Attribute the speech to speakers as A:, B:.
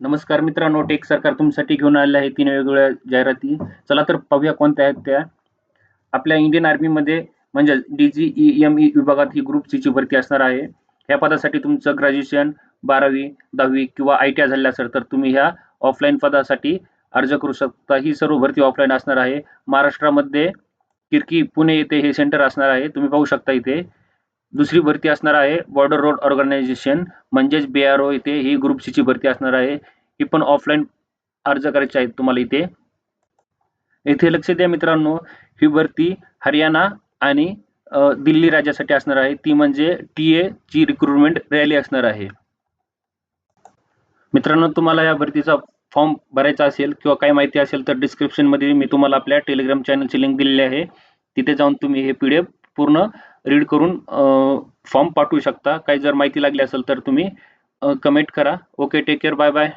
A: नमस्कार मित्रांनो टेक सरकार तुमच्यासाठी घेऊन आलेलं आहे तीन वेगवेगळ्या जाहिराती. चला तर पाहूया कोणत्या आहेत त्या. आपल्या इंडियन आर्मीमध्ये म्हणजे D G E M E विभागात ही ग्रुप सीची भरती असणार आहे. ह्या पदासाठी तुमचं ग्रॅज्युएशन बारावी दहावी किंवा आय टी आय झालं असेल तर तुम्ही ह्या ऑफलाईन पदासाठी अर्ज करू शकता. ही सर्व भरती ऑफलाईन असणार आहे. महाराष्ट्रामध्ये किरकी पुणे येथे हे सेंटर असणार आहे. तुम्ही पाहू शकता इथे. दुसरी भरती असणार आहे बॉर्डर रोड ऑर्गनायझेशन म्हणजेच बी आर ओ इथे ही ग्रुप सीची भरती असणार आहे. ही पण ऑफलाईन अर्ज करायचे आहेत तुम्हाला इथे. इथे लक्ष द्या मित्रांनो ही भरती हरियाणा आणि दिल्ली राज्यासाठी असणार आहे. ती म्हणजे टी ए ची रिक्रुटमेंट रॅली असणार आहे. मित्रांनो तुम्हाला या भरतीचा फॉर्म भरायचा असेल किंवा काही माहिती असेल तर डिस्क्रिप्शनमध्ये मी तुम्हाला आपल्या टेलिग्राम चॅनलची लिंक दिलेली आहे. तिथे जाऊन तुम्ही हे पी पूर्ण रीड करून फॉर्म पाठवू शकता. काही जर माहिती लागली असेल तर तुम्ही कमेंट करा. Okay take care bye bye